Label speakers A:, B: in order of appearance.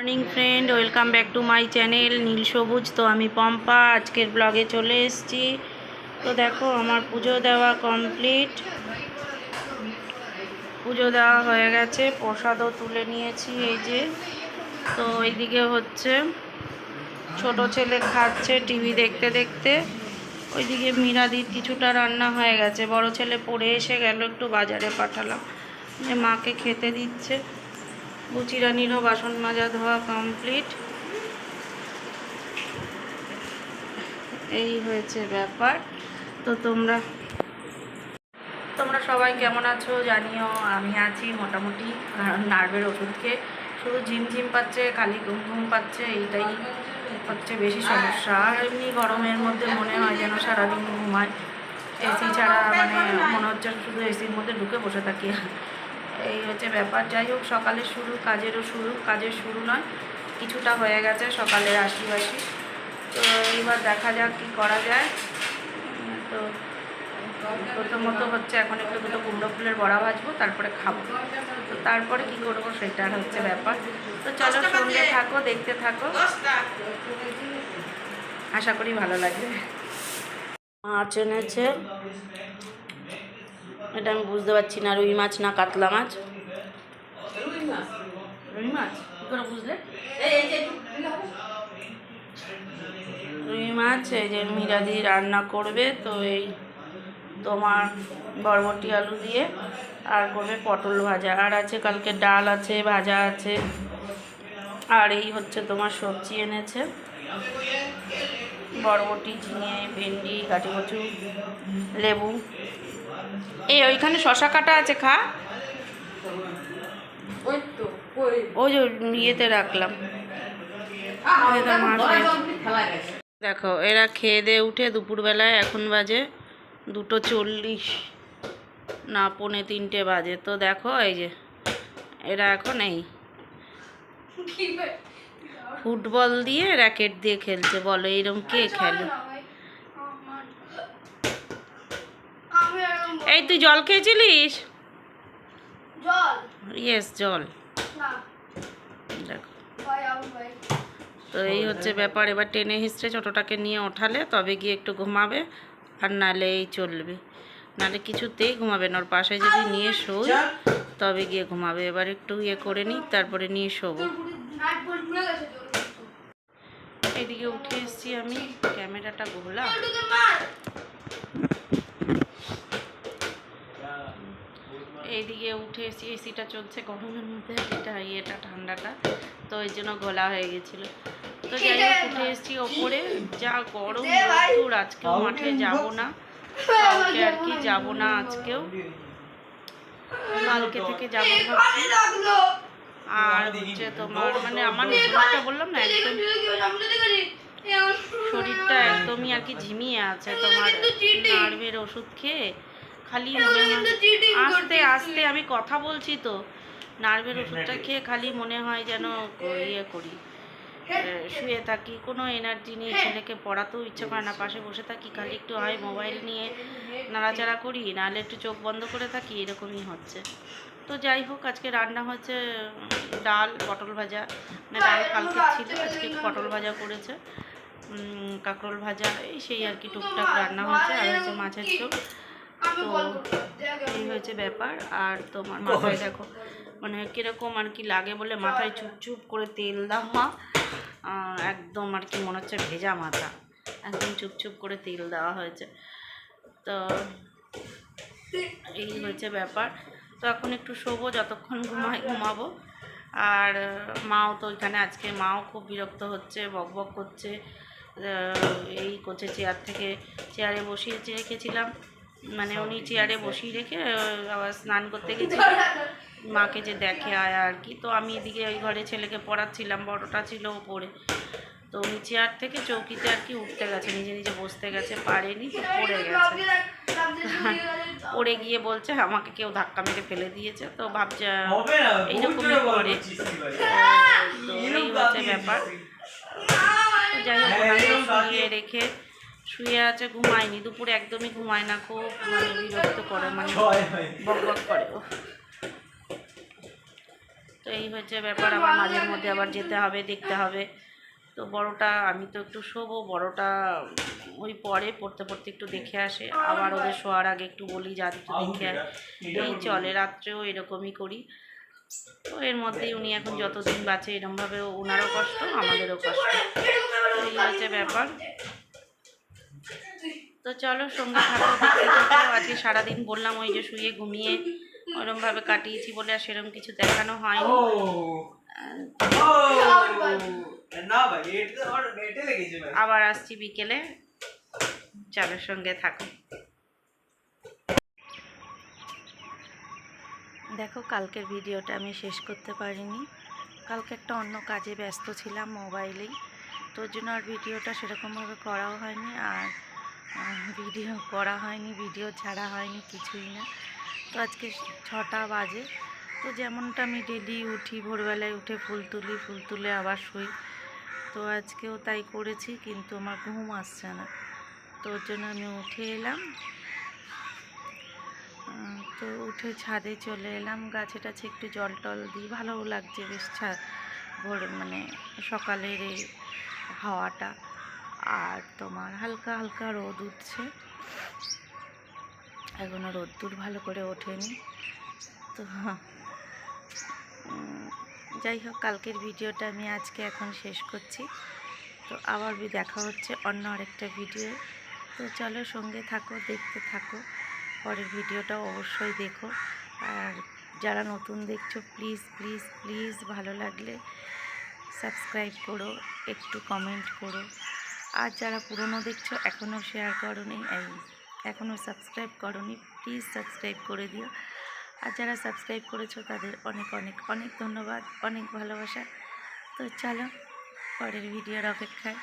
A: Morning friend welcome back to my channel Neel Sabuj তো আমি পম্পা, আজকের ব্লগে চলে এসেছি। তো দেখো, আমার পুজো দেওয়া কমপ্লিট পুজো দেওয়া হয়ে গেছে। প্রসাদও তুলে নিয়েছি এই যে। তো এইদিকে হচ্ছে, ছোট ছেলে খাচ্ছে টিভি দেখতে দেখতে। ওইদিকে মিরাদির কিছুটা রান্না হয়ে গেছে। বড় ছেলে পড়ে এসে গেল, একটু বাজারে পাঠালাম। যে মাকে খেতে দিচ্ছে। বুচিরানিরও বাসন মাজা ধোয়া কমপ্লিট। এই হয়েছে ব্যাপার। তো তোমরা তোমরা সবাই কেমন আছো জানিও, আমি আছি মোটামুটি, কারণ নার্ভের ওষুধ খেয়ে শুধু ঝিমঝিম পাচ্ছে, খালি ঘুম ঘুম পাচ্ছে, এইটাই হচ্ছে বেশি সমস্যা। আর এমনি গরমের মধ্যে মনে হয় যেন সারাদিন ঘুমায়। এসি ছাড়া মানে মনে হচ্ছে শুধু এসির মধ্যে ঢুকে বসে থাকি। এই হচ্ছে ব্যাপার। যাই হোক সকালের শুরু, কাজেরও শুরু, কাজের শুরু নয়, কিছুটা হয়ে গেছে সকালের আশিবাসি তো এবার দেখা যাক কী করা যায়। তো প্রথমত হচ্ছে এখন একটু দুটো কুমড়ো ফুলের বড়া ভাজবো, তারপরে খাব। তো তারপরে কি করব সেটা হচ্ছে ব্যাপার। তো চলো সঙ্গে থাকো, দেখতে থাকো। আশা করি ভালো লাগবে। মাছ এনেছে। এটা আমি বুঝতে পারছি না রুই মাছ না কাতলা মাছ? রুই মাছ? করে বুঝলে? রুই মাছ এই যে মিরাদি রান্না করবে তো এই তোমার বরবটি আলু দিয়ে আর করবে পটল ভাজা। আর আছে কালকে ডাল আছে ভাজা আছে আর এই হচ্ছে তোমার সবজি এনেছে। বরবটি ঝিঙে ভেন্ডি কাটি কচু লেবু। এই ওইখানে শশা কাটা আছে খা।
B: ওই
A: যে ইয়েতে রাখলাম। দেখো এরা খেয়ে দিয়ে উঠে দুপুরবেলায় এখন বাজে দুটো চল্লিশ না পৌনে তিনটে বাজে। তো দেখো এই যে এরা এখন এই ফুটবল দিয়ে র্যাকেট দিয়ে খেলছে। বলো এইরকম কে খেলে? এই তুই জল খেয়েছিলিস?
C: জল?
A: ইয়েস জল। দেখো। তো এই হচ্ছে ব্যাপার এবার টেনে হিস্ট্রে ছোটোটাকে নিয়ে ওঠালে তবে গিয়ে একটু ঘুমাবে আর নালে এই চলবে। নালে কিছুতেই ঘুমাবে না ওর পাশে যদি নিয়ে শোই তবে গিয়ে ঘুমাবে। এবার একটু ইয়ে করে নিই তারপরে নিয়ে শোবো। এদিকে উঠে এসেছি আমি ক্যামেরাটা ঘোলা। এইদিকে উঠে এসেছি এসিটা চলছে গরমের মধ্যে, এটা ইয়েটা ঠান্ডাটা, তো এই জন্য গলা হয়ে গেছিল। তো যাই হোক, উঠে এসেছি ওপরে, যা গরম প্রচুর, আজকেও মাঠে যাব না, কালকে আর কি যাব না আজকেও। কালকে থেকে যাব আর হচ্ছে তোমার মানে আমার শরীরটা বললাম না, একদম শরীরটা একদমই আর কি ঝিমিয়ে আছে, তোমার নার্ভের ওষুধ খেয়ে। খালি মনে হয় আস্তে আস্তে আমি কথা বলছি তো। নার্ভের ওষুধটা খেয়ে খালি মনে হয় যেন ইয়ে করি। শুয়ে থাকি। কোনো এনার্জি নেই ছেলেকে পড়াতেও ইচ্ছে করে না পাশে বসে থাকি খালি একটু হয় মোবাইল নিয়ে নাড়াচাড়া করি নাহলে একটু চোখ বন্ধ করে থাকি এরকমই হচ্ছে। তো যাই হোক আজকে রান্না হচ্ছে ডাল পটল ভাজা। মানে ডাল কালকে ছিল আজকে পটল ভাজা করেছে। কাঁকরোল ভাজা এই সেই আর কি টুকটাক রান্না হয়েছে আর হচ্ছে মাছের
C: আমি
A: তো এই হয়েছে ব্যাপার আর তোমার মাথায় দেখো মানে কীরকম আর কি লাগে বলে মাথায় চুপ চুপ করে তেল দেওয়া একদম আর কি মনে হচ্ছে ভেজা মাথা একদম চুপ চুপ করে তেল দেওয়া হয়েছে। তো এই হয়েছে ব্যাপার। তো এখন একটু শোবো যতক্ষণ ঘুমাই ঘুমাবো। আর মাও তো ওইখানে আজকে মাও খুব বিরক্ত হচ্ছে বক বক করছে এই করছে চেয়ার থেকে। চেয়ারে বসিয়ে রেখেছিলাম। মানে উনি চেয়ারে বসিয়ে রেখে আবার স্নান করতে গেছে। মাকে যে দেখে আয় আর কি। তো আমি এদিকে ওই ঘরে ছেলেকে পড়াচ্ছিলাম বড়টা ছিল ওপরে। তো উনি চেয়ার থেকে চৌকিতে আর কি উঠতে গেছে নিজে নিজে বসতে গেছে পারেনি তো পড়ে গেছে। পড়ে গিয়ে বলছে আমাকে কেউ ধাক্কা মেরে ফেলে দিয়েছে। তো ভাবছে এইরকমই করে তো এই হচ্ছে ব্যাপার। যাই হোক ওনাকে রেখে শুয়ে আছে ঘুমায়নি। দুপুরে একদমই ঘুমায় না খুব মানে বিরক্ত করে মানে বক বক করে। ও
D: তো এই হচ্ছে ব্যাপার আবার মাঝে মধ্যে আবার যেতে হবে দেখতে হবে। তো বড়টা আমি তো একটু শোবো বড়টা ওই পরে পড়তে পড়তে একটু দেখে আসে। আবার ওদের শোয়ার আগে একটু বলি যা একটু দেখে আয় এই চলে রাত্রেও এরকমই করি। তো এর মধ্যেই উনি এখন যতদিন বাঁচে এরমভাবে ওনারও কষ্ট আমাদেরও কষ্ট। তো এই হচ্ছে ব্যাপার। তো চলো সঙ্গে থাকো আজকে সারাদিন বললাম ওই যে শুয়ে ঘুমিয়ে ওরমভাবে কাটিয়েছি বলে আর সেরকম কিছু দেখানো হয়নি। আবার আসছি বিকেলে। চালের সঙ্গে থাকো। দেখো কালকের ভিডিওটা আমি শেষ করতে পারিনি। কালকে একটা অন্য কাজে ব্যস্ত ছিলাম মোবাইলেই। তো ওর জন্য আর ভিডিওটা সেরকমভাবে করাও হয়নি। আর ভিডিও করা হয়নি ভিডিও ছাড়া হয়নি, কিছুই না। তো আজকে ছটা বাজে। তো যেমনটা আমি ডেলি উঠি, ভোরবেলায় উঠে ফুল তুলি, ফুল তুলে আবার শুই। তো আজকেও তাই করেছি, কিন্তু আমার ঘুম আসছে না। তো ওর জন্য আমি উঠে এলাম। তো উঠে ছাদে চলে এলাম। গাছে টাছে একটু জল টল দিই। ভালোও লাগছে বেশ ছা ভোর মানে সকালের এই হাওয়াটা। আর তোমার হালকা হালকা রোদ উঠছে। এখনও রোদ্দুর ভালো করে ওঠেনি। তো যাই হোক, কালকের ভিডিওটা আমি আজকে এখন শেষ করছি। তো আবার দেখা হচ্ছে অন্য আরেকটা ভিডিও তো চলো সঙ্গে থাকো, দেখতে থাকো। পরের ভিডিওটা অবশ্যই দেখো। আর যারা নতুন দেখছ, প্লিজ প্লিজ প্লিজ ভালো লাগলে সাবস্ক্রাইব করো, একটু কমেন্ট করো। আর যারা পুরনো দেখছ এখনও শেয়ার করনি, এই এখনও সাবস্ক্রাইব করনি প্লিজ সাবস্ক্রাইব করে দিও। আর যারা সাবস্ক্রাইব করেছ, তাদের অনেক অনেক অনেক ধন্যবাদ, অনেক ভালোবাসা। তো চলো, পরের ভিডিওর অপেক্ষায়।